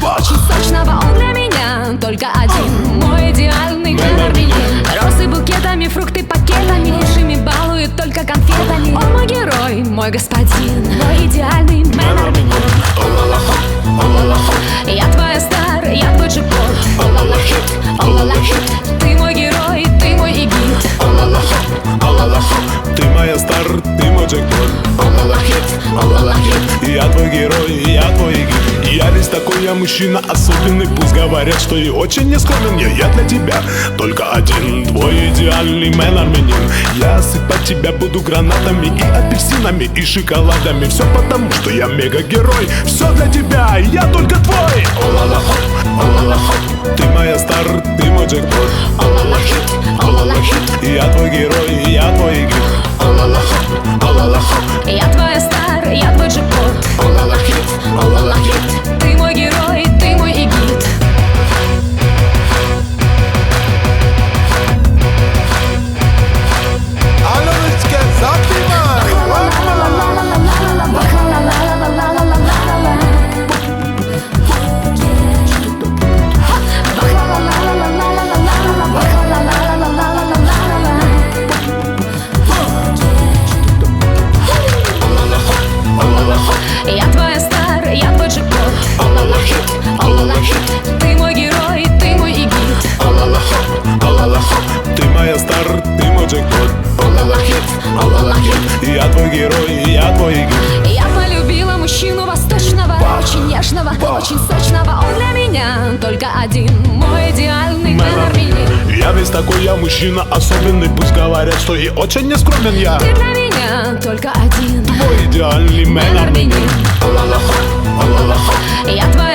бочек Сочного он для меня только один. Мой идеальный гламур меня Росы букетами, фрукты пакетами Лучшими балует только конфетами. Он мой герой, мой господин Мой идеальный мэнор меня Я твоя стар, я твой джекпот. Олалахит, Ты мой герой, ты мой игит Олалахит, Ты моя стар, ты мой джекпот. Олалахит, Олалахит Я твой герой, я твой игит весь такой, я мужчина особенный Пусть говорят, что и очень не скромен Я, я для тебя. Только один Твой идеальный мэн армянин. Я осыпать тебя буду гранатами И апельсинами, и шоколадами. Все потому, что я мега-герой. Все для тебя, я только твой. О-ла-ла-хоп, о-ла-ла-хоп Ты моя стар, ты мой джекпот. О-ла-ла-хит, о-ла-ла-хит Я твой герой, я твой гид О-ла-ла-хоп, о-ла-ла-хоп Я твоя твой герой, я твой герой. Я полюбила мужчину восточного, Бах! очень нежного, Бах! очень сочного. Он для меня только один, мой идеальный гармини Я весь такой, я мужчина особенный, пусть говорят, что и очень нескромен я. Ты для меня только один, мой идеальный мэн Я твой